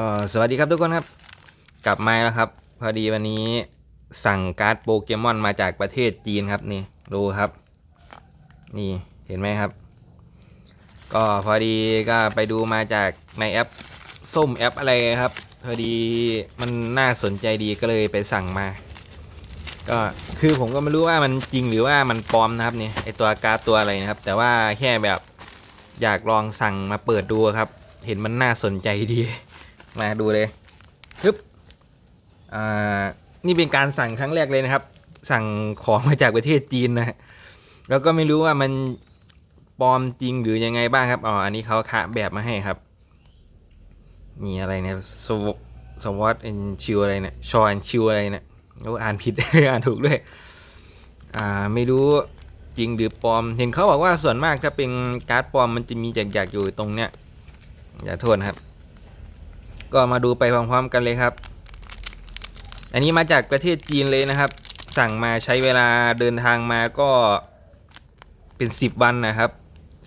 ก็สวัสดีครับทุกคนครับ กลับมาแล้วครับ พอดีวันนี้สั่งการ์ดโปเกมอนมาจากประเทศจีนครับนี่ดูครับ นี่เห็นไหมครับ ก็พอดีก็ไปดูมาจากในแอปส้มแอปอะไรครับ พอดีมันน่าสนใจดีก็เลยไปสั่งมา ก็คือผมก็ไม่รู้ว่ามันจริงหรือว่ามันปลอมนะครับนี่ไอตัวการ์ดตัวอะไรนะครับ แต่ว่าแค่แบบอยากลองสั่งมาเปิดดูครับ เห็นมันน่าสนใจดี มาดูเลยปึ๊บอ่านี่เป็นการสั่งครั้งแรกเลยนะครับ สั่งของมาจากประเทศจีนนะฮะแล้วก็ไม่รู้ว่ามันปลอมจริงหรือยังไงบ้างครับอ๋ออันนี้เขาคะแบบมาให้ครับนี่อะไรเนี่ยสวสวอตเอนชิวอะไรเนี่ยชอแอนชิวอะไรเนี่ยโอ้อ่านผิด อ่านถูกด้วยอ่าไม่รู้จริงหรือปลอม เห็นเขาบอกว่าส่วนมากถ้าเป็นการ์ดปลอมมันจะมีจากๆอยู่ตรงเนี้ยอย่าโทษนครับ ก็มาดูไปพร้อมๆกันเลยครับ อันนี้มาจากประเทศจีนเลยนะครับ สั่งมาใช้เวลาเดินทางมาก็เป็น 10 วันนะครับ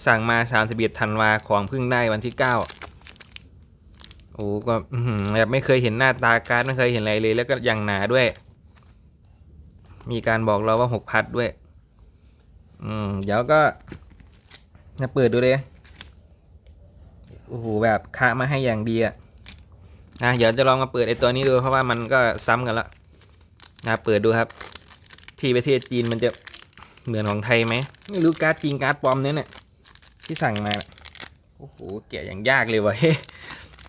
สั่งมา31ธันวาของเพิ่งได้วันที่ 9 โอ้ก็อื้อหือแบบไม่เคยเห็นหน้าตาการ์ดไม่เคยเห็นอะไรเลยแล้วก็อย่างหนาด้วย มีการบอกเราว่า 6 พัดด้วย อืมเดี๋ยวก็มาเปิดดูเลยโอ้โหแบบคะมาให้อย่างดีอะ นะเดี๋ยวจะลองมาเปิดไอตัวนี้ดูเพราะว่ามันก็ซ้ำกันละนะเปิดดูครับ ที่ประเทศจีนมันจะเหมือนของไทยไหมไม่รู้การ์ดจริงการ์ดปลอมเนี่ยเนี่ยที่สั่งมาโอ้โหแกะอย่างยากเลยวะเฮ้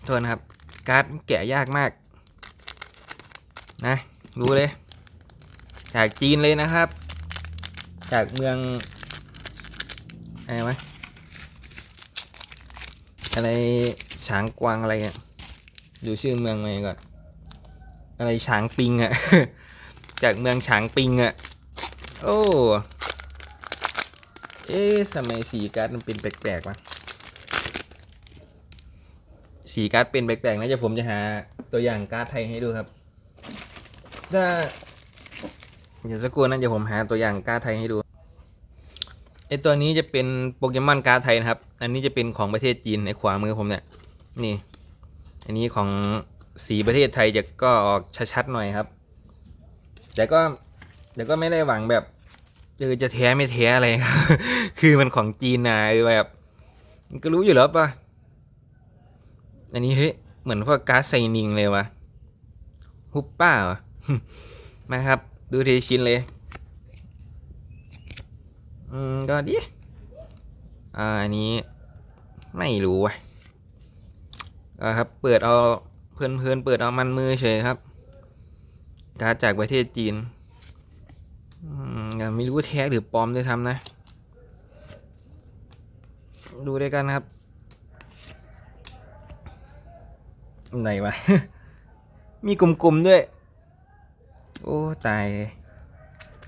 โทษนะครับ การ์ดแกะยากมาก นะดูเลย จากจีนเลยนะครับ จากเมืองอะไรวะอะไรฉางกวางอะไรเนี่ย ดูชื่อเมืองมาก่อน อะไรฉางปิงอะ จากเมืองฉางปิงอะ โอ้ เอ๊ะทำไมสีการ์ดมันเป็นแปลกๆวะสีการ์ดเป็นแปลกๆนะจะผมจะหาตัวอย่างการ์ดไทยให้ดูครับ ถ้าเดี๋ยวสักครู่นะเดี๋ยวผมหาตัวอย่างการ์ดไทยให้ดูไอตัวนี้จะเป็นโปเกมอนการ์ดไทยนะครับ อันนี้จะเป็นของประเทศจีนในขวามือผมเนี่ย นี่ อันนี้ของสีประเทศไทยจะก็ออกชัดๆหน่อยครับ แต่ก็แต่ก็ไม่ได้หวังแบบเออจะแท้ไม่แท้อะไรครับ คือมันของจีนนะเออแบบก็รู้อยู่แล้วป่ะ อันนี้เฮ้ยเหมือนพวกการ์ดไซนิงเลยวะฮุปป้าเหรอมาครับ ดูทีชิ้นเลย อืม ก็ดี อ่า อันนี้ ไม่รู้ว่ะ อ่าครับ เปิดเอาเพลินเพลินเปิดเอามันมือเฉยครับ การดจากประเทศจีนอืมยังไม่รู้แท้หรือปลอมด้วยทำนะ ดูด้วยกันครับ ไหนวะ มีกลมๆด้วย โอ้ ตายเลย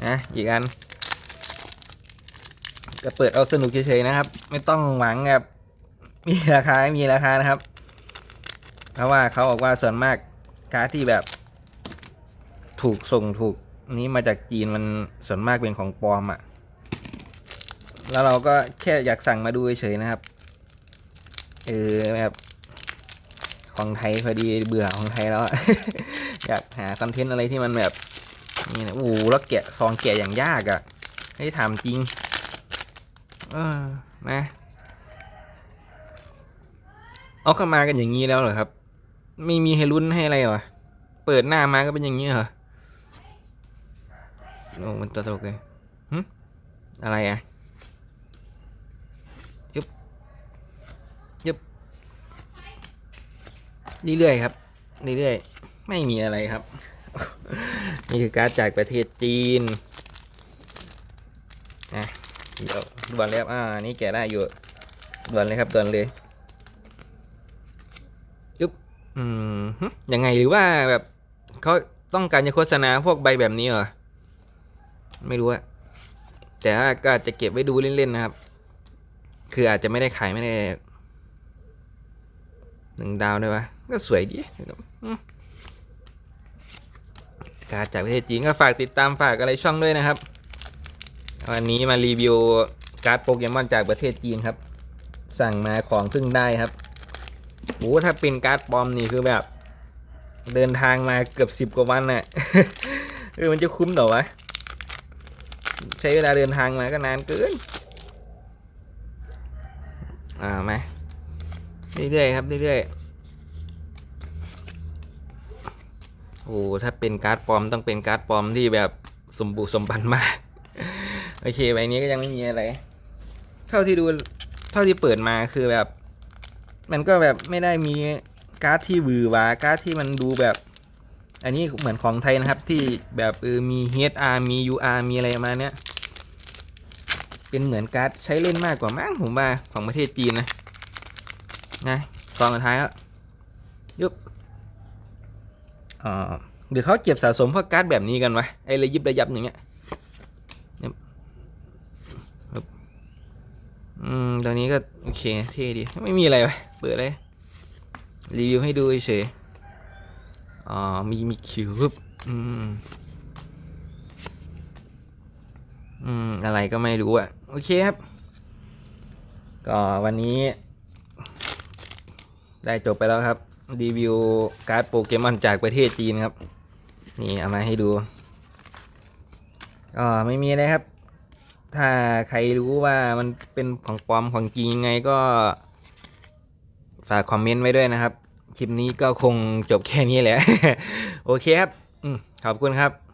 นะอีกอันก็เปิดเอาสนุกเฉยๆนะครับ ไม่ต้องหวังแบบมีราคาไม่มีราคานะครับ เพราะว่าเขาบอกว่าส่วนมากการ์ดที่แบบ ถูกส่งถูกนี้มาจากจีนมันส่วนมากเป็นของปลอมอะ่ะ แล้วเราก็แค่อยากสั่งมาดูเฉยๆนะครับ เออแบบของไทยพอดีเบื่อของไทยแล้ว อยากหาคอนเทนต์อะไรที่มันแบบนี่นะโอ้โหแล้วแกะซองแกะอย่างยากอะ่ะให้ถามจริง เออนะ เอาเข้ามากันอย่างนี้แล้วเหรอครับ ไม่มีให้ลุ้นให้อะไรวะเปิดหน้ามาก็เป็นอย่างนี้เหรอโอ้มันตัวตลกเลยหึอะไรอะยึบยึบเรื่อยๆครับเรื่อยๆไม่มีอะไรครับ นี่คือการจากประเทศจีนอะเดี๋ยวด่วนเลยครับอ่านี่แกะได้อยู่ด่วนเลยครับด่วนเลย อืมยังไงหรือว่าแบบเขาต้องการจะโฆษณาพวกใบแบบนี้เหรอ ไม่รู้อะแต่ว่าก็อาจจะเก็บไว้ดูเล่นๆนะครับ คืออาจจะไม่ได้ขายไม่ได้หนึ่งดาวด้วยวะก็สวยดีการจากประเทศจีนก็ฝากติดตามฝากอะไรช่องด้วยนะครับ วันนี้มารีวิวการ์ดโปเกมอนจากประเทศจีนครับ สั่งมาของเพิ่งได้ครับ โอ้ถ้าเป็นการ์ดปลอมนี่คือแบบ เดินทางมาเกือบสิบกว่าวันน่ะเออมันจะคุ้มเหรอวะ ใช้เวลาเดินทางมาก็นานเกิน อ่ามาเรื่อยๆครับเรื่อยๆโอ้ถ้าเป็นการ์ดปลอมต้องเป็นการ์ดปลอมที่แบบสมบูรณ์สมบันมาก โอเคใบนี้ก็ยังไม่มีอะไร เท่าที่ดู เท่าที่เปิดมาคือแบบ มันก็แบบไม่ได้มีการ์ดที่วือวาการ์ดที่มันดูแบบ อันนี้เหมือนของไทยนะครับที่แบบเออมี HR มี UR มีอะไรมาเนี้ยเป็นเหมือนการ์ดใช้เล่นมากกว่ามั้งผมว่าของประเทศจีนนะนะซองสุดท้ายครับยุบอ่าหรือเขาเก็บสะสมพวกการ์ดแบบนี้กันวะไอ้ระยิบระยับอย่างเงี้ยยึบยึบ อืมตอนนี้ก็โอเคเท่ดี ไม่มีอะไรวะเปิดเลย รีวิวให้ดูเฉยอ๋อ มีมีคิวปึ๊บอืม อืม อะไรก็ไม่รู้อะ โอเคครับ ก็วันนี้ ได้จบไปแล้วครับ รีวิวการ์ดโปเกมอนจากประเทศจีนครับ นี่เอามาให้ดูก็ไม่มีอะไรครับ ถ้าใครรู้ว่ามันเป็นของปลอมของจริงยังไงก็ฝากคอมเมนต์ไว้ด้วยนะครับ คลิปนี้ก็คงจบแค่นี้แหละ โอเคครับอืขอบคุณครับ